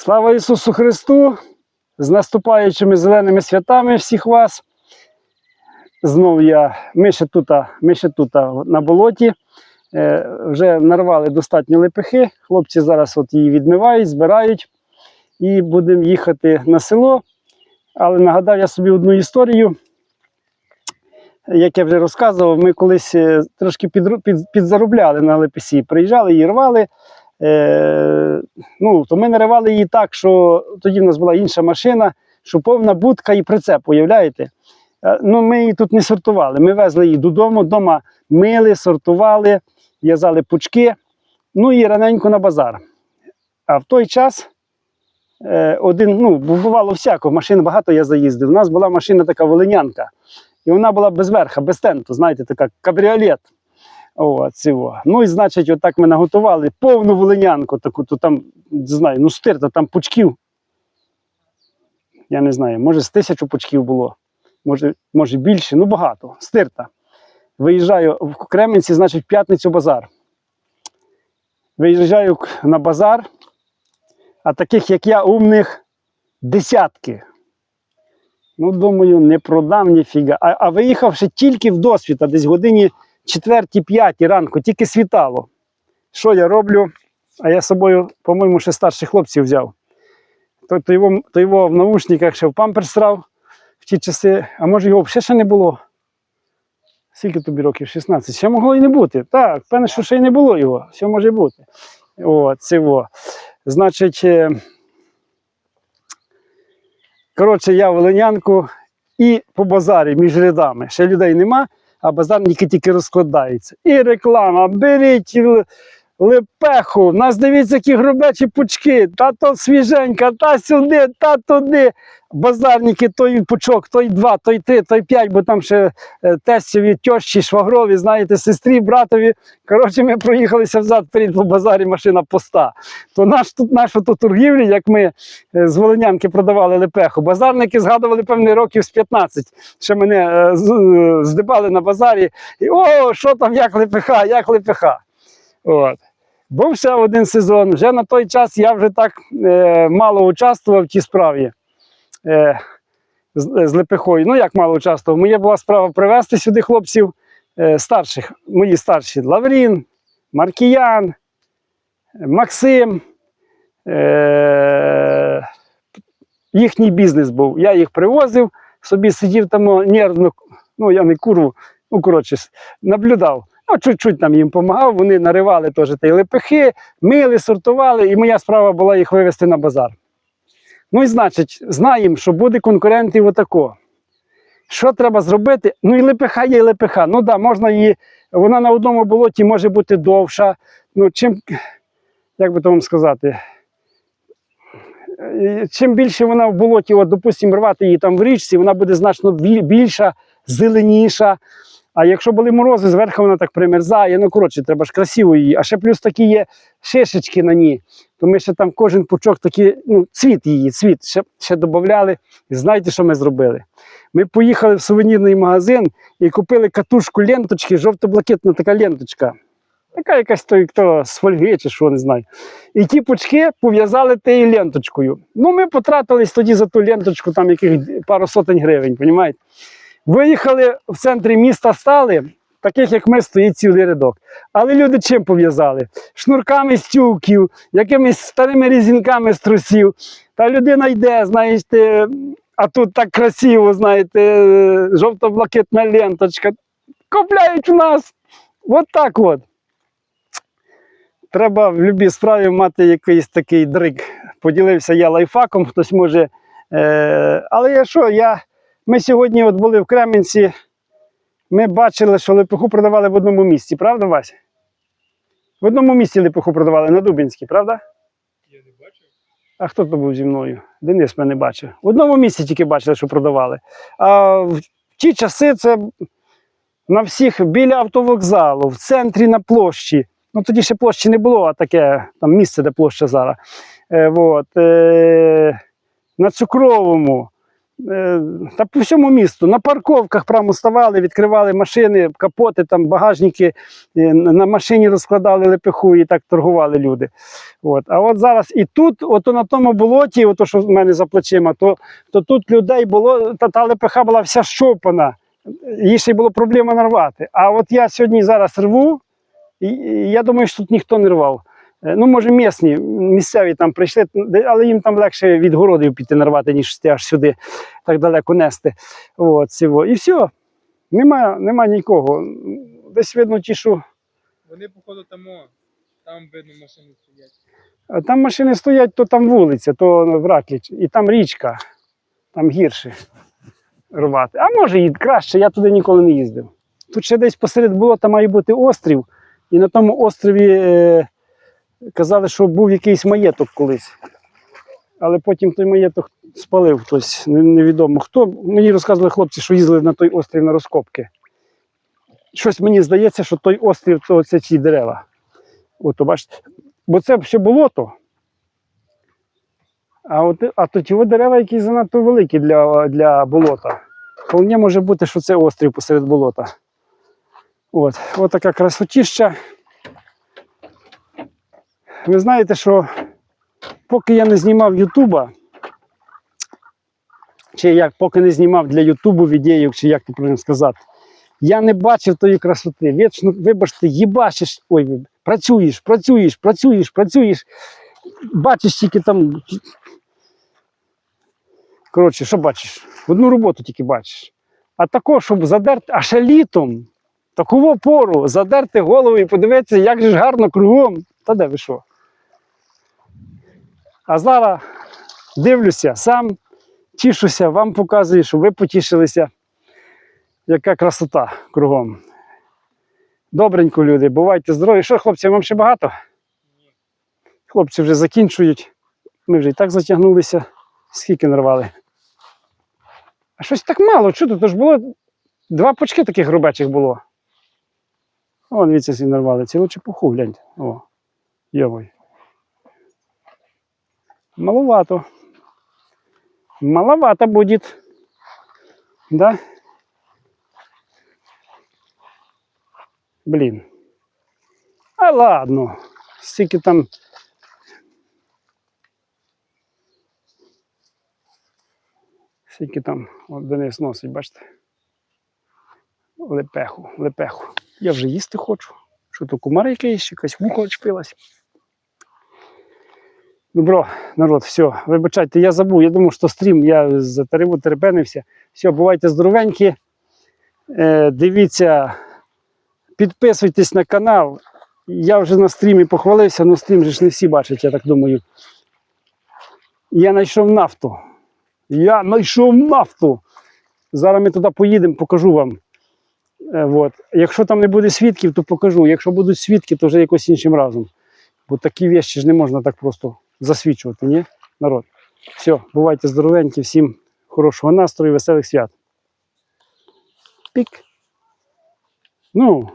Слава Ісусу Христу! З наступаючими зеленими святами всіх вас. Знов я, ми ще тут, ми ще тут на болоті. Е, вже нарвали достатньо лепехи. Хлопці зараз от її відмивають, збирають і будемо їхати на село. Але нагадав я собі одну історію. Як я вже розказував, ми колись е, трошки підзаробляли на лепесі. Приїжджали її рвали. Е, ну, то ми наривали її так, що тоді в нас була інша машина, що повна будка і прицеп, уявляєте? Е, ну, ми її тут не сортували. Ми везли її додому, вдома мили, сортували, в'язали пучки, ну і раненько на базар. А в той час е, один, ну, бувало всяко, машин багато я заїздив. У нас була машина така волинянка. І вона була без верха, без тенту, знаєте, така кабріолет. О, цього. Ну і значить, отак ми наготували повну волинянку, таку, то там, не знаю, ну стирта, там пучків. Я не знаю, може з тисячу пучків було, може, може більше, ну багато. Стирта. Виїжджаю в Кременці, значить, в п'ятницю базар. Виїжджаю на базар, а таких, як я, умних десятки. Ну, думаю, не продам ніфіга. А, а виїхавши тільки в досвіта, десь годині четвертій, п'ятій ранку, тільки світало. Що я роблю? А я з собою, по-моєму, ще старших хлопців взяв. То, то, його, то його в наушниках ще в памперс срав в ті часи, а може його ще ще не було. Скільки тобі років? 16. Ще могло і не бути. Так, певне, що ще й не було його. Все може бути. О, цього. Значить, е, коротше, я волинянку і по базарі між рядами. Ще людей нема, а базар тільки розкладається. І реклама, беріть лепеху, у нас дивіться, які грубечі пучки, та то свіженька, та сюди, та туди. Базарники, той пучок, той два, той три, той п'ять, бо там ще е, тестові, тьощі, швагрові, знаєте, сестрі, братові. Коротше, ми проїхалися взад перед по базарі, машина пуста. То наш тут нашу ту торгівлю, як ми е, з Волинянки продавали лепеху, базарники згадували певний років з 15, що мене е, здибали на базарі. І о, що там, як лепеха, як лепеха. От. Був ще один сезон. Вже на той час я вже так е, мало участвував в тій справі е, з, з лепехою. Ну, як мало участвував. Моя була справа привезти сюди хлопців е, старших, мої старші Лаврін, Маркіян, Максим. Е, їхній бізнес був. Я їх привозив, собі сидів там нервно, ну я не курву, ну коротше, наблюдав. Ну, чуть-чуть там їм допомагав, вони наривали теж ті лепехи, мили, сортували, і моя справа була їх вивезти на базар. Ну і значить, знаємо, що буде конкурентів отако. Що треба зробити? Ну і лепеха є лепеха. Ну да, можна її, вона на одному болоті може бути довша. Ну, чим, як би то вам сказати, Е, чим більше вона в болоті, от, допустимо, рвати її там в річці, вона буде значно більша, зеленіша. А якщо були морози, зверху вона так примерзає. Ну, коротше, треба ж красиво її. А ще плюс такі є шишечки на ній. То ми ще там кожен пучок такий, ну, цвіт її, цвіт ще, ще додавали. І знаєте, що ми зробили? Ми поїхали в сувенірний магазин і купили катушку ленточки, жовто-блакитна така ленточка. Така якась той, хто з фольги чи що, не знаю. І ті пучки пов'язали тією ленточкою. Ну, ми потратились тоді за ту ленточку, там яких пару сотень гривень, розумієте? Виїхали в центрі міста, стали, таких як ми, стоїть цілий рядок. Але люди чим пов'язали? Шнурками з тюків, якимись старими різінками з трусів. Та людина йде, знаєте, а тут так красиво, знаєте, жовто-блакитна ленточка. Купляють у нас. От так от. Треба в будь-якій справі мати якийсь такий дрик. Поділився я лайфхаком, хтось може. Е, але я що, я, ми сьогодні от були в Кременці, ми бачили, що лепуху продавали в одному місці, правда, Вася? В одному місці лепуху продавали на Дубінській, правда? Я не бачив. А хто то був зі мною? Денис мене бачив. В одному місці тільки бачили, що продавали. А в ті часи це на всіх біля автовокзалу, в центрі на площі. Ну тоді ще площі не було, а таке там місце, де площа зараз. Е, вот, е, на цукровому. Е, Та по всьому місту. На парковках прямо ставали, відкривали машини, капоти, там, багажники, е, на машині розкладали лепеху і так торгували люди. От. А от зараз і тут, от на тому болоті, ото, що в мене за плечима, то, то тут людей було, та, та лепеха була вся щопана. Їй ще й було проблема нарвати. А от я сьогодні зараз рву, і, я думаю, що тут ніхто не рвав. Е, Ну, може, місні, місцеві там прийшли, але їм там легше від городів піти нарвати, ніж аж сюди так далеко нести. От, цього. І все. Нема, нема нікого. Десь видно ті, що Вони, походу, тамо, там видно машини стоять. а там машини стоять, то там вулиця, то в Ракліч, і там річка, там гірше рвати. А може і краще, я туди ніколи не їздив. Тут ще десь посеред болота має бути острів, і на тому острові е, казали, що був якийсь маєток колись. Але потім той маєток спалив хтось, невідомо хто. Мені розказували хлопці, що їздили на той острів на розкопки. Щось мені здається, що той острів то це ці дерева. Ото бачите. Бо це все болото. А от а то ті дерева, які занадто великі для, для болота. Вполне може бути, що це острів посеред болота. От, от така красотіща. Ви знаєте, що поки я не знімав Ютуба, чи як поки не знімав для Ютубу відеїв, чи як ти правильно сказати, я не бачив тої красоти. Вічно, вибачте, їбачиш, ой, працюєш, працюєш, працюєш, працюєш. Бачиш тільки там. Коротше, що бачиш? Одну роботу тільки бачиш. А також, щоб задерти, а ще літом, таку пору, задерти голову і подивитися, як же ж гарно кругом. Та де ви що? А зараз дивлюся, сам тішуся, вам показую, щоб ви потішилися, яка красота кругом. Добренько, люди, бувайте здорові. Що, хлопці, вам ще багато? Ні. Хлопці вже закінчують. Ми вже і так затягнулися. Скільки нарвали? А щось так мало. Тут? То ж було два пучки таких грубечих було. О, дивіться, всі нарвали. Цілу чепуху, гляньте. О, йовой. Маловато. Маловато будет. Да? Блін. А ладно. Скільки там. Скільки там от Денис носить, бачите? Лепеху, лепеху. Я вже їсти хочу. Що то кумар якийсь, якась вухо очпилась. Добро, народ, все, вибачайте, я забув. Я думав, що стрім, я за тариву терпенився. Все, бувайте здоровенькі. Е, дивіться, підписуйтесь на канал. Я вже на стрімі похвалився, але стрім же ж не всі бачать, я так думаю. Я знайшов нафту. Я знайшов нафту. Зараз ми туди поїдемо, покажу вам. Е, вот. Якщо там не буде свідків, то покажу. Якщо будуть свідки, то вже якось іншим разом. Бо такі вещі ж не можна так просто засвідчувати, ні? Народ. Все, бувайте здоровенькі, всім хорошого настрою, веселих свят. Пік. Ну,